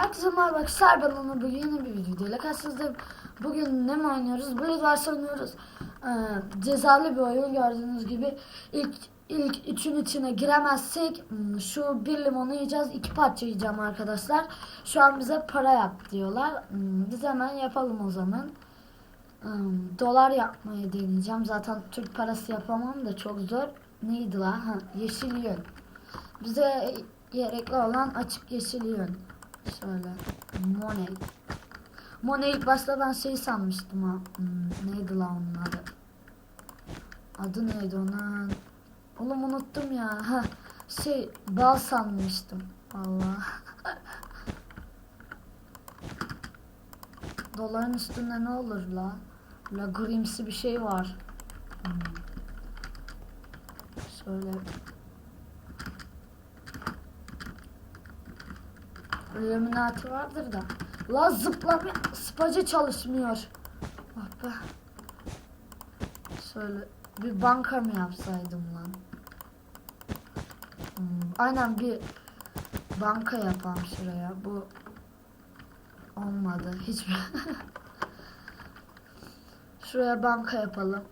Herkese merhaba arkadaşlar ben Onur bugün yeni bir videoyla karşınızdayım. Bugün ne mi oynuyoruz? Blade Wars oynuyoruz. Ee, cezalı bir oyun gördüğünüz gibi. ilk ilk üçün içine giremezsek hmm, şu bir limonu yiyeceğiz. iki parça yiyeceğim arkadaşlar. Şu an bize para yap diyorlar. Hmm, Biz hemen yapalım o zaman. Hmm, Dolar yapmayı deneyeceğim. Zaten Türk parası yapamam da çok zor. Neydi la? Ha, yeşil yön. Bize gerekli olan açık yeşil yön. Şöyle. Money. Money ilk başta ben şey sanmıştım ha. Hmm, neydi lan onun adı? Adı neydi onun? Oğlum unuttum ya. Ha, şey bal sanmıştım. Allah. Doların üstünde ne olur la? La grimsi bir şey var. Hmm. Şöyle Illuminati vardır da. La zıplama spacı çalışmıyor. Ah be. Şöyle bir banka mı yapsaydım lan? Hmm, aynen bir banka yapalım şuraya. Bu olmadı. Hiçbir Şuraya banka yapalım.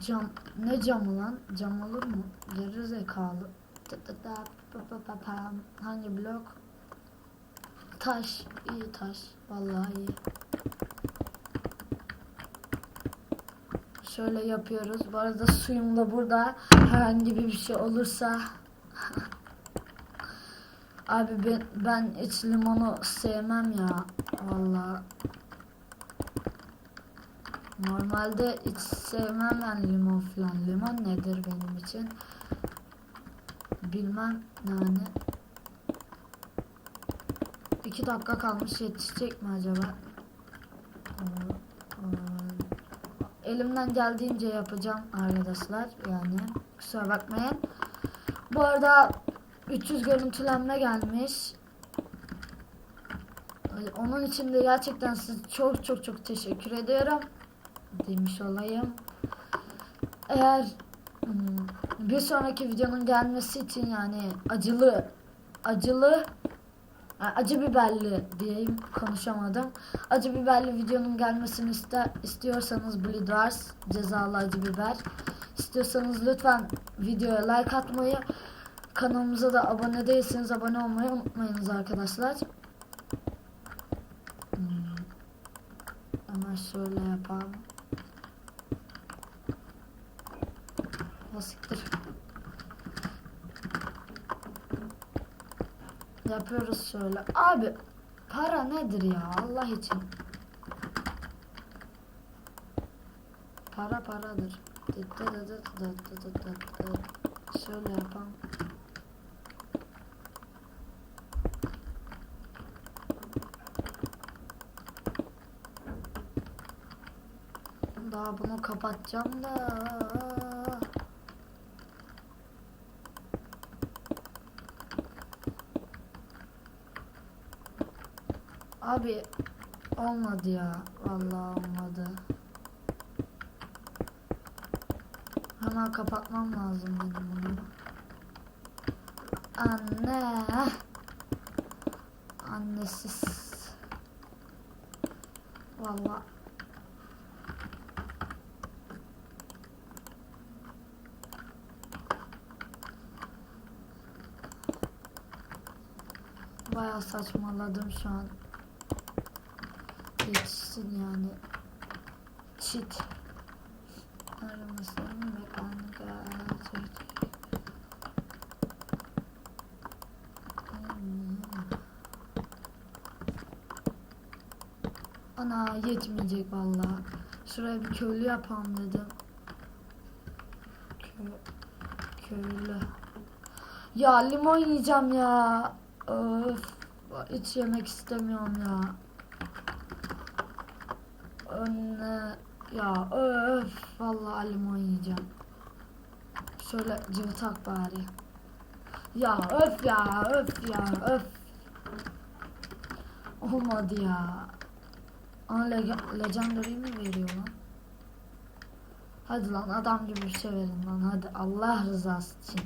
Cam ne camı lan? Cam olur mu? Geri zekalı. Hangi blok? Taş, iyi taş. Vallahi iyi. Şöyle yapıyoruz. Bu arada suyum da burada. Herhangi bir şey olursa Abi ben, ben hiç limonu sevmem ya. Vallahi. Normalde hiç sevmem ben limon falan. Limon nedir benim için? Bilmem yani. İki dakika kalmış yetişecek mi acaba? Ee, Elimden geldiğince yapacağım arkadaşlar yani kusura bakmayın. Bu arada 300 görüntülenme gelmiş. Ee, Onun için de gerçekten size çok çok çok teşekkür ediyorum. Demiş olayım. Eğer hmm, bir sonraki videonun gelmesi için yani acılı acılı acı biberli diyeyim konuşamadım. Acı biberli videonun gelmesini ister, istiyorsanız Bleed Wars cezalı acı biber. İstiyorsanız lütfen videoya like atmayı, kanalımıza da abone değilseniz abone olmayı unutmayınız arkadaşlar. Hmm. Hemen şöyle yapalım. Yapıyoruz şöyle. Abi para nedir ya Allah için? Para paradır. Şöyle yapalım. Daha bunu kapatacağım da. Abi olmadı ya. Vallahi olmadı. Hemen kapatmam lazım benim bunu. Anne. Annesiz. Vallahi. Bayağı saçmaladım şu an yetişsin yani. Çit. Aramasın mekanik araç. Ana yetmeyecek vallahi. Şuraya bir köylü yapalım dedim. Kö köylü. Ya limon yiyeceğim ya. Öf. Hiç yemek istemiyorum ya. Önüne ya öf vallahi limon yiyeceğim. Şöyle cıvıtak bari. Ya öf ya öf ya öf. Olmadı ya. Ana leg legendary mi veriyor lan? Hadi lan adam gibi bir şey verin lan hadi Allah rızası için.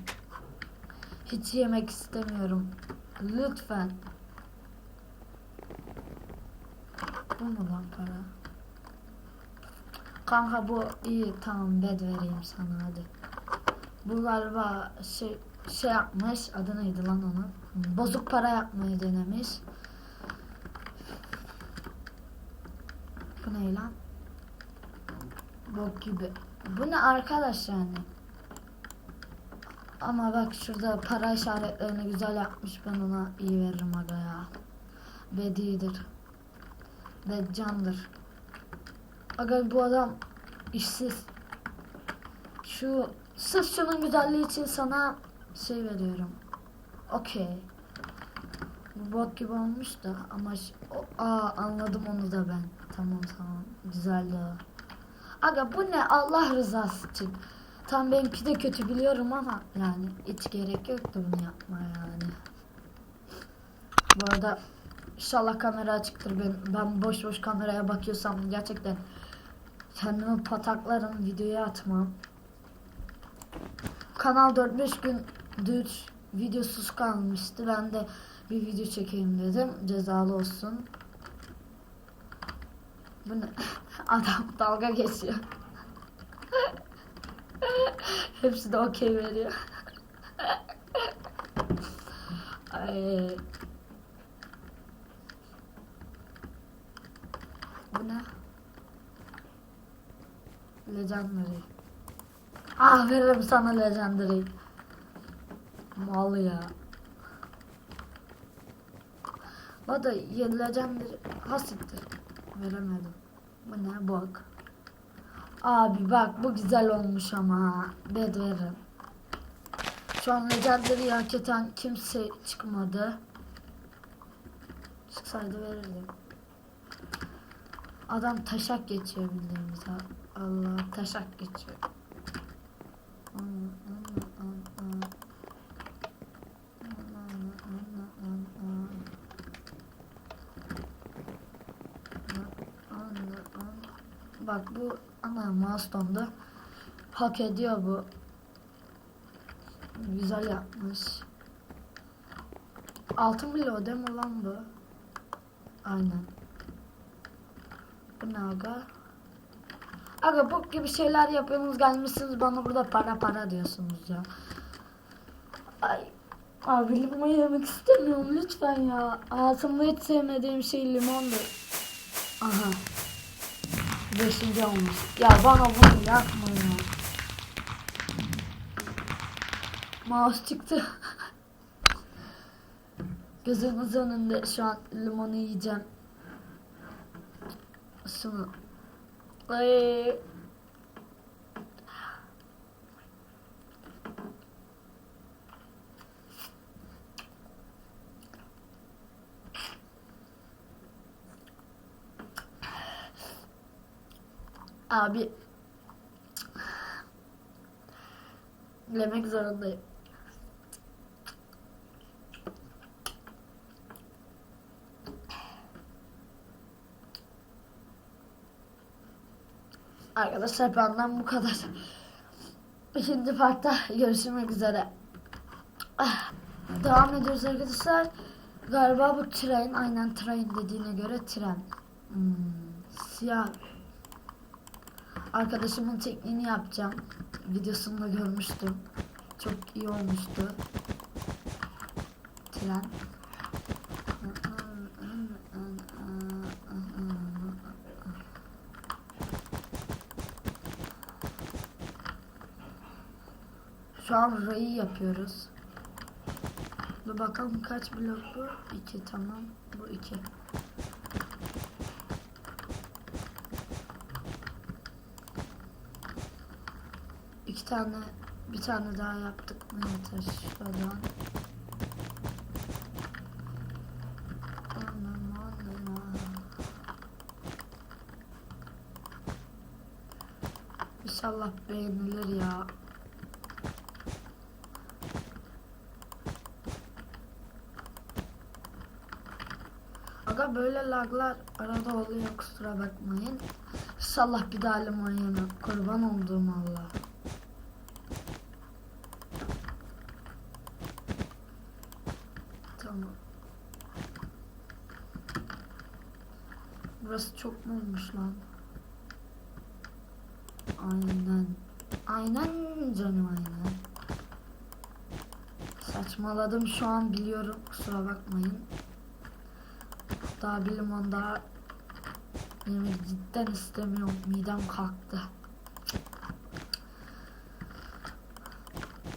Hiç yemek istemiyorum. Lütfen. Bu mu lan para? Kanka bu iyi tamam bed vereyim sana hadi. Bu galiba şey, şey yapmış adı neydi lan onun? Bozuk para yapmayı denemiş. Bu ne lan? Bok gibi. Bu ne arkadaş yani? Ama bak şurada para işaretlerini güzel yapmış ben ona iyi veririm aga ya. Bed iyidir. Aga bu adam işsiz. Şu sırf şunun güzelliği için sana şey veriyorum. Okey. Bu bok gibi olmuş da ama o- aa anladım onu da ben. Tamam tamam. Güzeldi. Aga bu ne Allah rızası için. Tam benimki de kötü biliyorum ama yani hiç gerek yoktu bunu yapmaya yani. Bu arada inşallah kamera açıktır. Ben, ben boş boş kameraya bakıyorsam gerçekten kendimi pataklarım videoya atmam. Kanal 4-5 gündür videosuz kalmıştı. Ben de bir video çekeyim dedim. Cezalı olsun. Bu ne? Adam dalga geçiyor. Hepsi de okey veriyor. Ay. Bu ne? Legendary. Veririm sana Legendary. Mal ya. O da ya Legendary. Hasittir. Veremedim. Bu ne? Bak. Abi bak bu güzel olmuş ama. Bed veririm. Şu an Legendary'i hak eden kimse çıkmadı. Çıksaydı verirdim. Adam taşak geçiyor bildiğimiz ha. Allah taşak geçiyor. Bak bu ana milestone'da hak ediyor bu. Güzel yapmış. Altın bile o değil mi lan bu? Aynen. Bu ne aga? Aga bu gibi şeyler yapıyorsunuz gelmişsiniz bana burada para para diyorsunuz ya. Ay. Abi limon yemek istemiyorum lütfen ya. Hayatımda hiç sevmediğim şey limondur. Aha. Beşinci olmuş. Ya bana bunu yapma ya. Mouse çıktı. Gözünüz önünde şu an limonu yiyeceğim. Şunu. Abi Yemek zorundayım. Arkadaşlar benden bu kadar. İkinci partta görüşmek üzere. Ah, Devam ediyoruz arkadaşlar. Galiba bu tren. Aynen tren dediğine göre tren. Hmm, siyah. Arkadaşımın tekniğini yapacağım. Videosunda görmüştüm. Çok iyi olmuştu. Tren. Şu an rayı yapıyoruz. Dur bakalım kaç blok bu? 2 tamam. Bu 2. İki tane bir tane daha yaptık mı yeter. Anam, anam. İnşallah beğenilir ya. Aga böyle laglar arada oluyor kusura bakmayın. İnşallah bir daha limon. Kurban olduğum Allah. Tamam. burası çok mu olmuş lan? Aynen. Aynen canım aynen. Saçmaladım şu an biliyorum kusura bakmayın. Daha bir limon daha yemek cidden istemiyorum. Midem kalktı.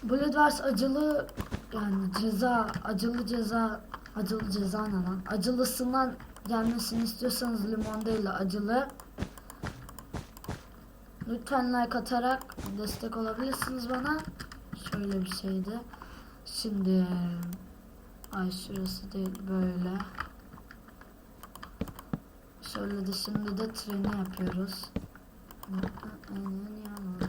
Blood Wars acılı yani ceza acılı ceza acılı ceza ne lan? Acılısından gelmesini istiyorsanız limon değil de acılı. Lütfen like atarak destek olabilirsiniz bana. Şöyle bir şeydi. Şimdi ay şurası değil böyle. Şöyle de şimdi de treni yapıyoruz. Aga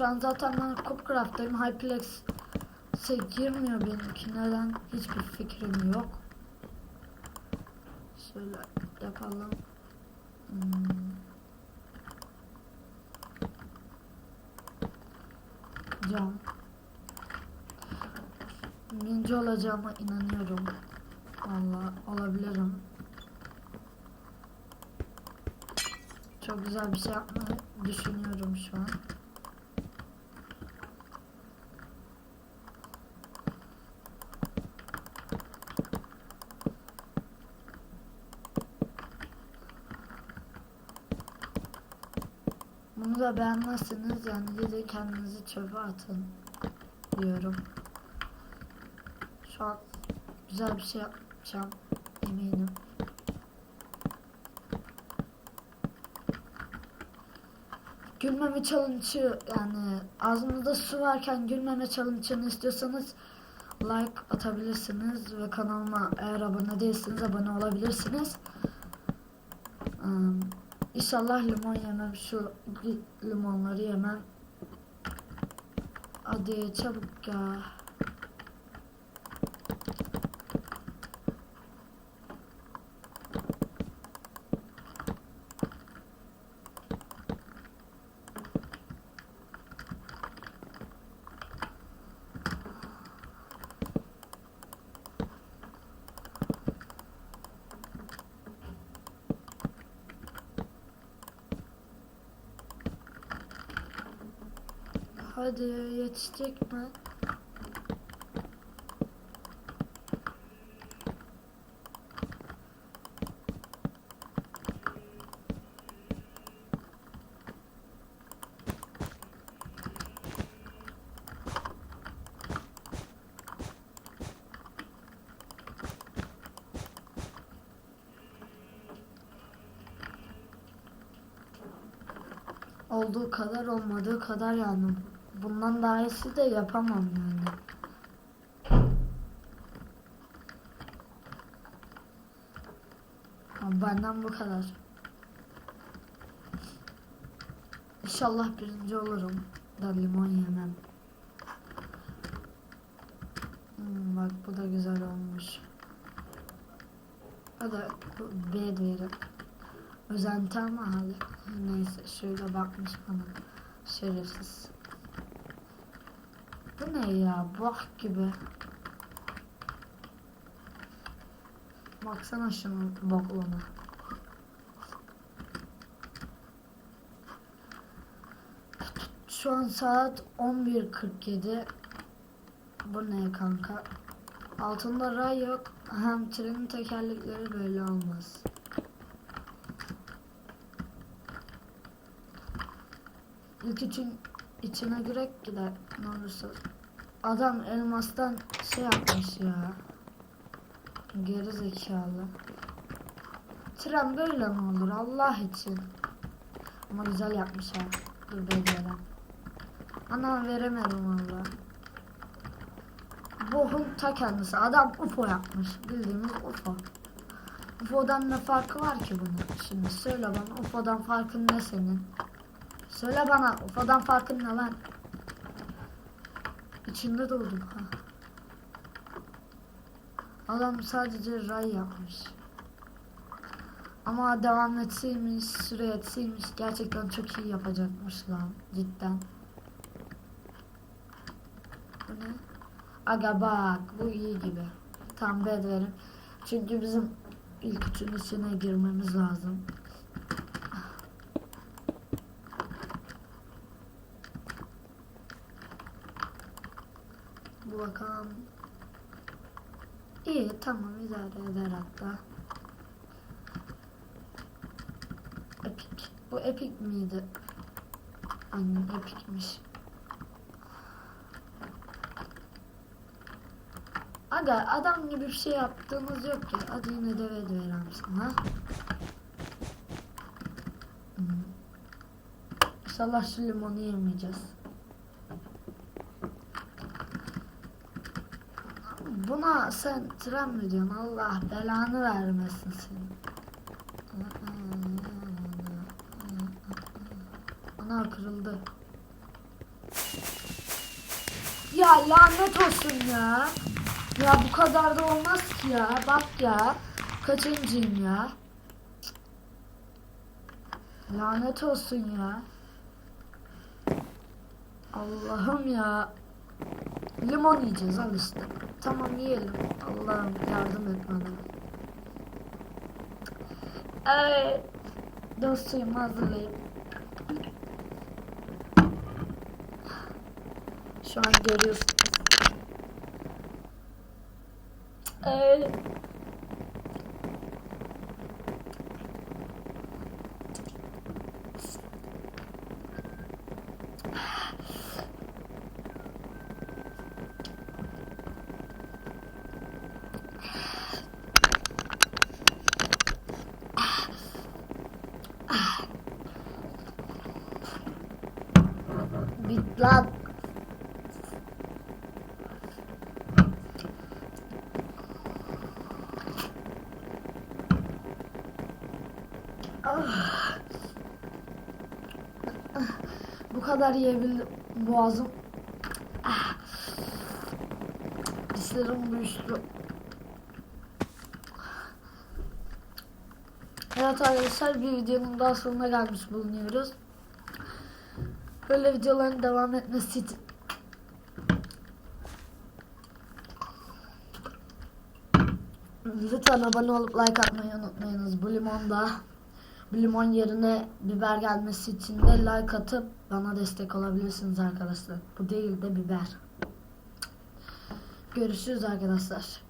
şu an zaten ben Cupcraft'tayım. Hyplex girmiyor benimki. Neden? Hiçbir fikrim yok. Şöyle yapalım. Hmm. Cam. Birinci olacağıma inanıyorum. Vallahi olabilirim. Çok güzel bir şey yapmayı düşünüyorum şu an. Bunu da beğenmezseniz yani gece kendinizi çöpe atın diyorum. Şu an güzel bir şey yapacağım eminim. Gülmeme challenge'ı yani ağzınızda su varken gülmeme challenge'ını istiyorsanız like atabilirsiniz ve kanalıma eğer abone değilseniz abone olabilirsiniz. Um, İnşallah limon yemem şu limonları yemem. Hadi çabuk ya. Hadi yetişecek mi? Olduğu kadar olmadığı kadar yani bundan daha iyisi de yapamam yani. Benden bu kadar. İnşallah birinci olurum. Da limon yemem. Hmm, bak bu da güzel olmuş. O da B diyelim. Özenti ama hali. Neyse şöyle bakmış bana. Şerefsiz. Ne ya? Bak gibi. Baksana şunun bokluğuna. Şu an saat 11.47. Bu ne kanka? Altında ray yok. Hem trenin tekerlekleri böyle olmaz. İlk üçün içine girek gider ne olursa. Adam elmastan şey yapmış ya. Geri zekalı. Tren böyle mi olur Allah için? Ama güzel yapmış ha. Dur bekleyelim. Ana veremedim valla. Bohun ta kendisi. Adam UFO yapmış. Bildiğimiz UFO. UFO'dan ne farkı var ki bunun? Şimdi söyle bana UFO'dan farkın ne senin? Söyle bana UFO'dan farkın ne lan? İçinde doldum ha. Adam sadece ray yapmış. Ama devam etseymiş, süre etseymiş gerçekten çok iyi yapacakmış lan cidden. Bu ne? Aga bak bu iyi gibi. Tam bed verin. Çünkü bizim ilk üçün içine girmemiz lazım. Bu bakalım. İyi tamam idare eder hatta. Epic. Bu epic miydi? Aynen epicmiş. Aga adam gibi bir şey yaptığımız yok ki. Hadi yine de verem sana. Hmm. İnşallah şu limonu yemeyeceğiz. Buna sen tren mi diyorsun? Allah belanı vermesin seni. Ana kırıldı. Ya lanet olsun ya. Ya bu kadar da olmaz ki ya. Bak ya. Kaçıncıyım ya. Lanet olsun ya. Allah'ım ya. Limon yiyeceğiz al. Tamam yiyelim. Allah'ım yardım et bana. Evet. Dostuyum hazırlayayım. Şu an görüyorsunuz. Evet. Bit lan. Ah. Ah. Bu kadar yiyebildim. Boğazım. Ah. Dişlerim uyuştu. Evet arkadaşlar bir videonun daha sonuna gelmiş bulunuyoruz. Böyle videoların devam etmesi için Lütfen abone olup like atmayı unutmayınız. Bu limonda bu limon yerine biber gelmesi için de like atıp bana destek olabilirsiniz arkadaşlar. Bu değil de biber. Görüşürüz arkadaşlar.